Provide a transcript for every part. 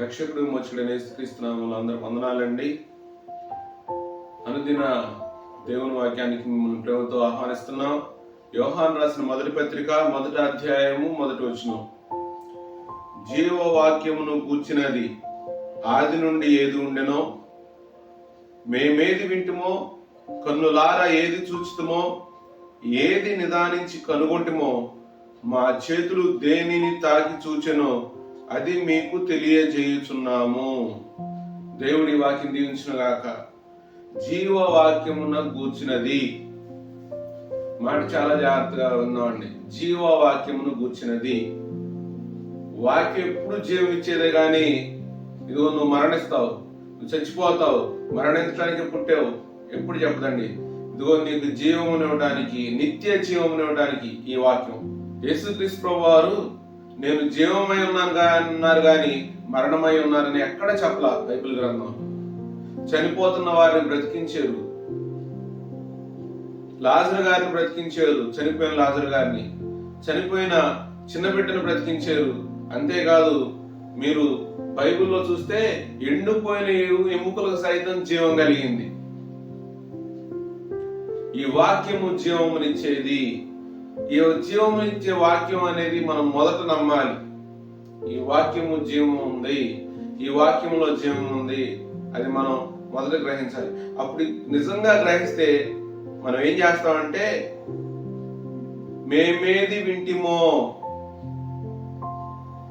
రక్షకుడు మొచ్చుడని యేసుక్రీస్తున్నాము అందరూ వందనాలండి. అనుదిన దేవుని వాక్యానికి మిమ్మల్ని ప్రేమతో ఆహ్వానిస్తున్నాం. యోహాన్ రాసిన మొదటి పత్రిక మొదటి అధ్యాయము మొదటి వచ్చిన జీవ వాక్యమును కూర్చినది ఆది నుండి ఏది ఉండెనో మేమేది వింటుమో కన్నులారా ఏది చూచుతుమో ఏది నిదానించి కనుగొంటుమో మా చేతులు దేనిని తాకి చూచెనో అది మీకు తెలియజేయుచున్నాము. దేవుడి వాక్యం దీవించిన గాక జీవవాక్యమున గూర్చినది. మాట చాలా జాగ్రత్తగా ఉన్నామండి జీవవాక్యమును గూర్చినది. వాక్యం ఎప్పుడు జీవం ఇచ్చేదే గాని ఇదిగో నువ్వు మరణిస్తావు నువ్వు చచ్చిపోతావు మరణించడానికి పుట్టావు ఎప్పుడు చెప్పదండి. ఇదిగో నీకు జీవమునివ్వడానికి నిత్య జీవమునివ్వడానికి ఈ వాక్యం. యేసుక్రీస్తు ప్రభు వారు నేను జీవమై ఉన్నాను కానీ అన్నారు కానీ మరణమై ఉన్నారని ఎక్కడ చెప్పలా బైబిల్ గ్రంథం? చనిపోతున్న వారిని బ్రతికించారు. లాజర్ గారిని బ్రతికించారు చనిపోయిన లాజర్ గారిని. చనిపోయిన చిన్న బిడ్డను బ్రతికించారు. అంతేకాదు మీరు బైబిల్లో చూస్తే ఎండిపోయిన ఎముకలకు సైతం జీవం కలిగింది. ఈ వాక్యము జీవమునిచ్చేది. ఈ జీవమునిచ్చే వాక్యం అనేది మనం మొదట నమ్మాలి. ఈ వాక్యము జీవం ఉంది. ఈ వాక్యంలో జీవం ఉంది. అది మనం మొదట గ్రహించాలి. అప్పుడు నిజంగా గ్రహిస్తే మనం ఏం చేస్తామంటే మేమేది వింటిమో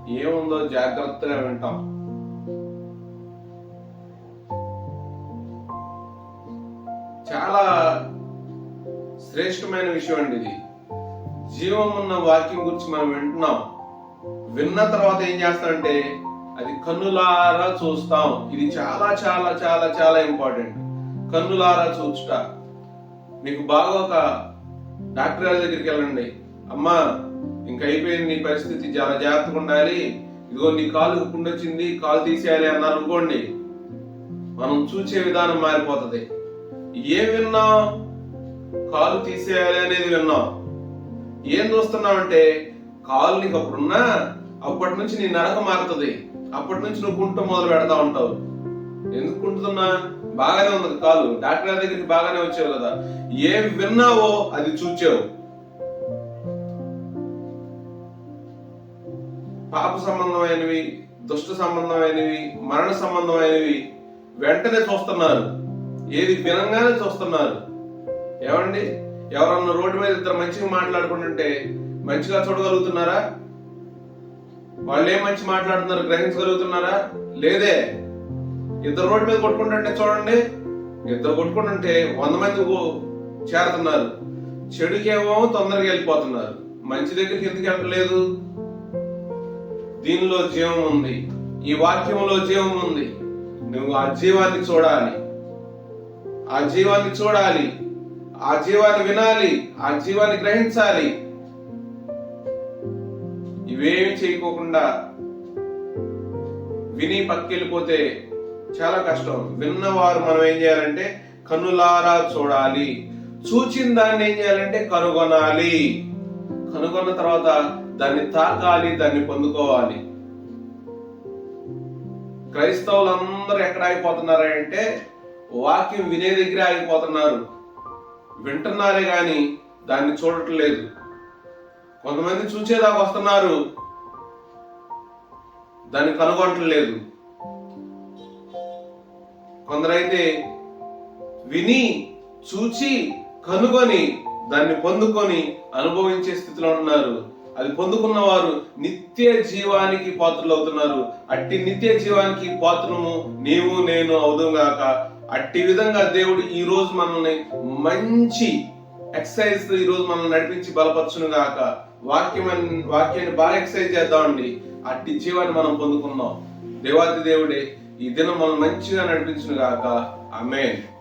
ఏముందో జాగ్రత్తగా వింటాం. చాలా శ్రేష్టమైన విషయం అండి ఇది. జీవం ఉన్న వాక్యం గురించి మనం వింటున్నాం. విన్న తర్వాత ఏం చేస్తామంటే అది కన్నులారా చూస్తాం. ఇది చాలా చాలా చాలా చాలా ఇంపార్టెంట్ కన్నులారా చూచుట. మీకు బాగా ఒక డాక్టర్ గారి దగ్గరికి వెళ్ళండి. అమ్మా ఇంక అయిపోయింది నీ పరిస్థితి. చాలా జాగ్రత్తగా ఉండాలి. ఇదిగో నీ కాలు వచ్చింది కాలు తీసేయాలి అన్నారు అనుకోండి. మనం చూసే విధానం మారిపోతుంది. ఏం విన్నాం కాలు తీసేయాలి అనేది విన్నాం. ఏం చూస్తున్నావంటే కాలు నీకు అప్పుడున్నా అప్పటి నుంచి నీ నరక మారుతుంది. అప్పటి నుంచి నువ్వు కుంట మొదలు పెడతా ఉంటావు. ఎందుకు కుంటున్నా బాగానే ఉంది కాలు. డాక్టర్ దగ్గరికి బాగానే వచ్చావు కదా. ఏం విన్నావో అది చూచావు. పాప సంబంధమైనవి దుష్ట సంబంధమైనవి మరణ సంబంధమైనవి వెంటనే చూస్తున్నారు. ఏది వినంగానే చూస్తున్నారు. ఏమండి? ఎవరన్నా రోడ్డు మీద ఇద్దరు మంచిగా మాట్లాడుకుంటుంటే మంచిగా చూడగలుగుతున్నారా? వాళ్ళు ఏం మంచి మాట్లాడుతున్నారు? గ్రహించగలుగుతున్నారా? లేదే. ఇద్దరు రోడ్డు మీద కొట్టుకుంటుంటే చూడండి. ఇద్దరు కొట్టుకుంటుంటే వంద మంది చేరుతున్నారు. చెడుకేమో తొందరగా వెళ్ళిపోతున్నారు. మంచి దగ్గరికి ఎందుకు వెళ్ళలేదు దీనిలో జీవం ఉంది. ఈ వాక్యంలో జీవం ఉంది. నువ్వు ఆ జీవాన్ని చూడాలి. ఆ జీవాన్ని చూడాలి. ఆ జీవాన్ని వినాలి ఆ జీవాన్ని గ్రహించాలి. ఇవేమి చేయకోకుండా విని పక్కెళ్ళిపోతే చాలా కష్టం. విన్నవారు మనం ఏం చేయాలంటే కన్నులారా చూడాలి. చూచిన దాన్ని ఏం చేయాలంటే కనుగొనాలి. కనుగొన్న తర్వాత దాన్ని తాకాలి దాన్ని పొందుకోవాలి. క్రైస్తవులందరూ ఎక్కడ ఆగిపోతున్నారంటే వాక్యం వినే దగ్గరే ఆగిపోతున్నారు. వింటున్నారే కానీ దాన్ని చూడట్లేదు. కొంతమంది చూచేదాకా వస్తున్నారు. దాన్ని కనుగొనట్లేదు. కొందరైతే విని చూచి కనుగొని దాన్ని పొందుకొని అనుభవించే స్థితిలో ఉన్నారు. అది పొందుకున్న వారు నిత్య జీవానికి పాత్రలు అవుతున్నారు. అట్టి నిత్య జీవానికి పాత్రము నీవు నేను అవుదుగాక అట్టి విధంగా దేవుడు ఈ రోజు మనల్ని మంచి ఎక్సర్సైజ్ ఈ రోజు మనల్ని నడిపించి బలపరచును గాక. వాక్యం వాక్యాన్ని బాగా ఎక్సర్సైజ్ చేద్దామండి అట్టి జీవాన్ని మనం పొందుకున్నాం దేవాది దేవుడే ఈ దినం మనం మంచిగా నడిపించును గాక. ఆమేన్.